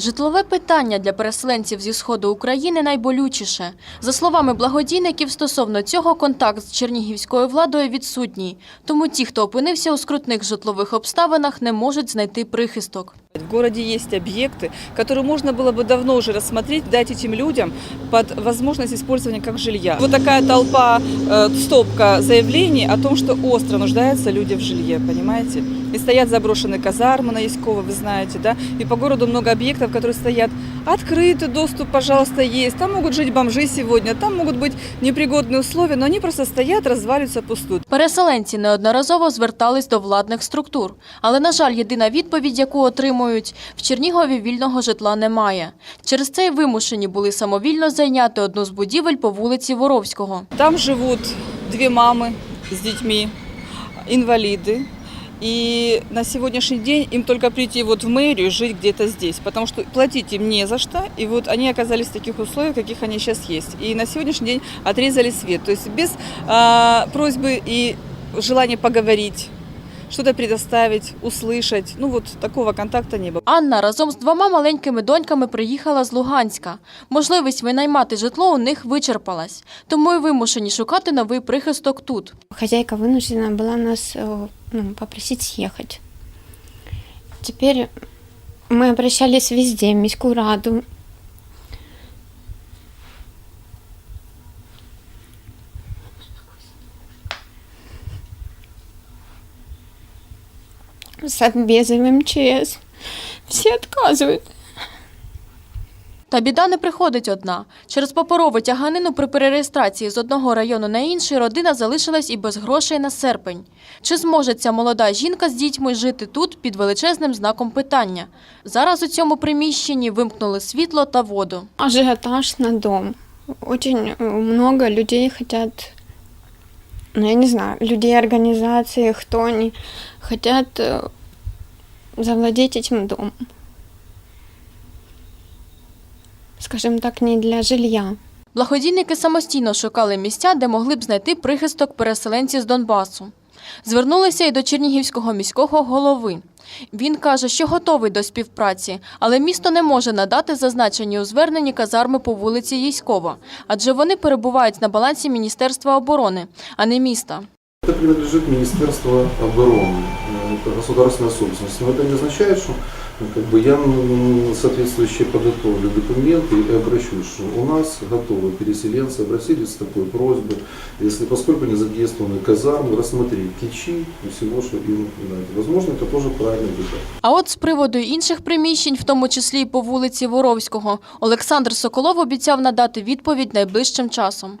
Житлове питання для переселенців зі сходу України найболючіше. За словами благодійників, стосовно цього контакт з чернігівською владою відсутній. Тому ті, хто опинився у скрутних житлових обставинах, не можуть знайти прихисток. В городе есть объекты, которые можно было бы давно уже рассмотреть, дать этим людям под возможность использования как жилья. Вот такая толпа, э, стопка заявлений о том, что остро нуждаются люди в жилье, понимаете? И стоят заброшенные казармы на Яськово, вы знаете, да? И по городу много объектов, которые стоят открытый доступ, пожалуйста, есть. Там могут жить бомжи сегодня, там могут быть непригодные условия, но они просто стоят, разваливаются, пустуют. Переселенці неодноразово звертались до владних структур. Але, на жаль, єдина відповідь, яку отримують – в Чернігові вільного житла немає. Через це й вимушені були самовільно зайняти одну з будівель по вулиці Воровського. Там живут две мамы с детьми, инвалиды. И на сегодняшний день им только прийти вот в мэрию, жить где-то здесь, потому что платить им не за что. И вот они оказались в таких условиях, каких они сейчас есть. И на сегодняшний день отрезали свет. То есть без а, просьбы и желания поговорить, что-то предоставить, услышать. Ну вот такого контакта не было. Анна разом з двома маленькими доньками приїхала з Луганська. Можливість винаймати житло у них вичерпалась, тому й вимушені шукати новий прихисток тут. Хозяйка вынуждена была нас э, ну, попросить съехать. Теперь мы обращались везде, в Міську раду. Совбезы в МЧС. Все отказывают. Та біда не приходить одна. Через паперову тяганину при перереєстрації з одного району на інший родина залишилась і без грошей на серпень. Чи зможе ця молода жінка з дітьми жити тут під величезним знаком питання? Зараз у цьому приміщенні вимкнули світло та воду. Ажиотаж на дом. Очень э, много людей хотят, ну я не знаю, людей организации, кто они, хотят э, завладеть этим домом. Скажем так, не для жилья. Благодійники самостійно шукали місця, де могли б знайти прихисток переселенців з Донбасу. Звернулися і до Чернігівського міського голови. Він каже, що готовий до співпраці, але місто не може надати зазначені у зверненні казарми по вулиці Єйськова, адже вони перебувають на балансі Міністерства оборони, а не міста. Это принадлежит Министерству обороны, э, это государственная собственность. Но это не означает, что ну, как бы я м, соответствующие подготовлю документы и обращусь, что у нас готовы переселенцы, обратились с такой просьбой, если поскольку не задействованы казармы, рассмотреть ключи и всего, что им дать. Возможно, это тоже правильный выбор. А от з приводу інших приміщень, в тому числі і по вулиці Воровського, Олександр Соколов обіцяв надати відповідь найближчим часом.